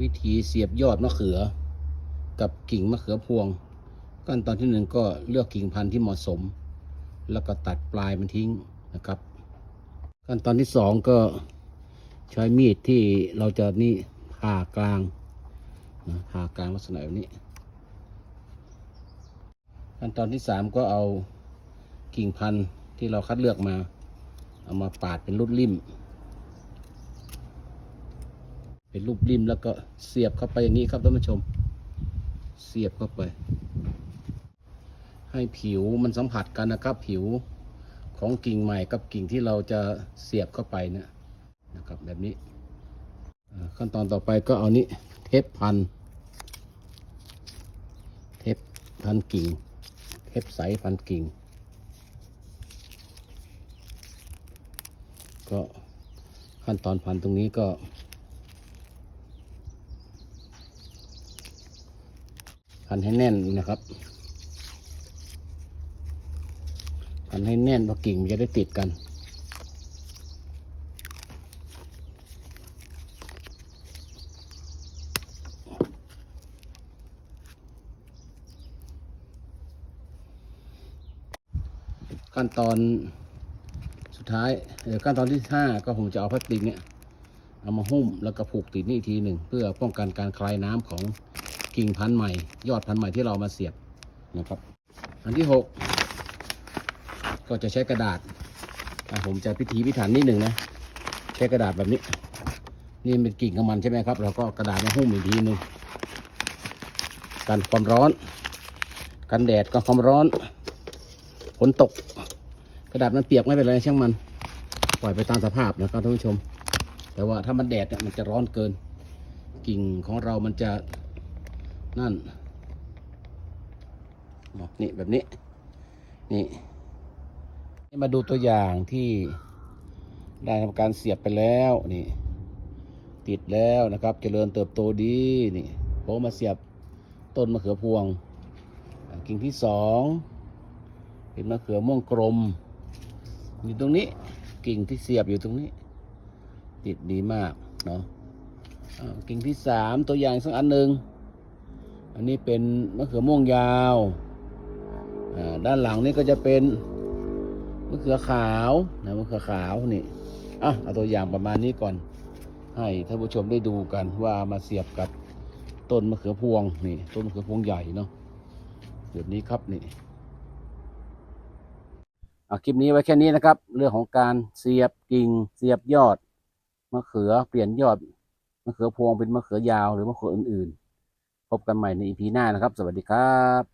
วิธีเสียบยอดมะเขือ กับกิ่งมะเขือพวง ขั้นตอนที่หนึ่งก็เลือกกิ่งพันธุ์ที่เหมาะสม แล้วก็ตัดปลายมันทิ้งนะครับ ขั้นตอนที่สองก็ใช้มีดที่เราจะนี่ผ่ากลางนะผ่ากลางลักษณะแบบนี้ ขั้นตอนที่สามก็เอากิ่งพันธุ์ที่เราคัดเลือกมา เอามาปาดเป็นรูปริม เป็นรูปริมแล้วก็เสียบเข้าไปอย่างนี้ครับท่านผู้ชม เสียบเข้าไป ให้ผิวมันสัมผัสกันนะครับผิวของกิ่งใหม่กับกิ่งที่เราจะเสียบเข้าไปเนะนะครับแบบนี้ขั้นตอนต่อไปก็เอานี้เทปพัน เทปพันกิ่ง เทปใสพันกิ่ง ก็ขั้นตอนพันตรงนี้ก็ พันให้แน่นนะครับ พันให้แน่นเพราะกิ่งมันจะได้ติดกันขั้นตอนสุดท้ายเอ่อขั้นตอนที่ห้าก็ผมจะเอาพลาสติกเนี่ยเอามาหุ้มแล้วก็ผูกติดนี่อีกทีหนึ่ง เพื่อป้องกันการคลายน้ำของ กิ่งพันธุ์ใหม่ ยอดพันธุ์ใหม่ที่เรามาเสียบนะครับ อันที่หกก็จะใช้กระดาษอ่ผมจะพิถีพิถันนิดหนึ่งนะ ใช้กระดาษแบบนี้ นี่เป็นกิ่งของมันใช่ไหมครับ เราก็กระดาษมาหุ้มอีกทีหนึ่งกันความร้อน กันแดดกันความร้อนฝนตก กระดาษมันเปียกไม่เป็นไรช่างมัน ปล่อยไปตามสภาพนะครับท่านผู้ชม แต่ว่าถ้ามันแดดเนี่ยมันจะร้อนเกิน กิ่งของเรามันจะ นั่นนี่แบบนี้ นี่มาดูตัวอย่างที่ได้ทำการเสียบไปแล้วนี่ ติดแล้วนะครับเจริญเติบโตดีนี่ผมมาเสียบต้นมะเขือพวง กิ่งที่สองเป็นมะเขือม่วงกลมอยู่ตรงนี้กิ่งที่เสียบอยู่ตรงนี้ ติดดีมากเนาะกิ่งที่สามตัวอย่างสักอันหนึ่ง อันนี้เป็นมะเขือม่วงยาวอ่าด้านหลังนี่ก็จะเป็นมะเขือขาวนะมะเขือขาวนี่อะเอาตัวอย่างประมาณนี้ก่อน ให้ท่านผู้ชมได้ดูกันว่ามาเสียบกับต้นมะเขือพวงนี่ต้นมะเขือพวงใหญ่เนาะแบบนี้ครับนี่อะคลิปนี้ไว้แค่นี้นะครับ เรื่องของการเสียบกิ่งเสียบยอดมะเขือเปลี่ยนยอดมะเขือพวงเป็นมะเขือยาวหรือมะเขืออื่นๆ พบกันใหม่ในอีพีหน้านะครับ สวัสดีครับ